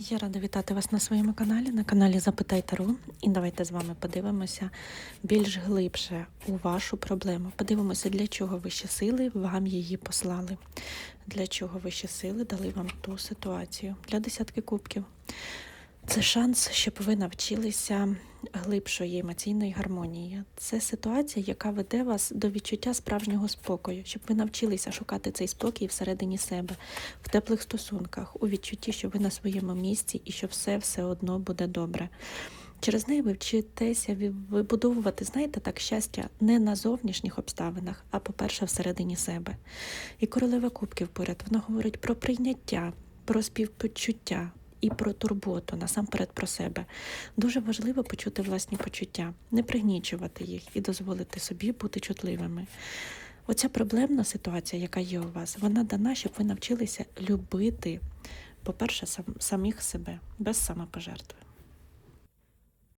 Я рада вітати вас на своєму каналі, на каналі Запитай Таро. І давайте з вами подивимося більш глибше у вашу проблему. Подивимося, для чого вищі сили вам її послали. Для чого вищі сили дали вам ту ситуацію для десятки кубків. Це шанс, щоб ви навчилися глибшої емоційної гармонії. Це ситуація, яка веде вас до відчуття справжнього спокою, щоб ви навчилися шукати цей спокій всередині себе, в теплих стосунках, у відчутті, що ви на своєму місці і що все все одно буде добре. Через неї ви вчитеся вибудовувати, знаєте, так щастя не на зовнішніх обставинах, а по-перше, всередині себе. І королева кубків поряд вона говорить про прийняття, про співпочуття і про турботу, насамперед про себе. Дуже важливо почути власні почуття, не пригнічувати їх і дозволити собі бути чутливими. Оця проблемна ситуація, яка є у вас, вона дана, щоб ви навчилися любити, по-перше, сам, самих себе без самопожертви.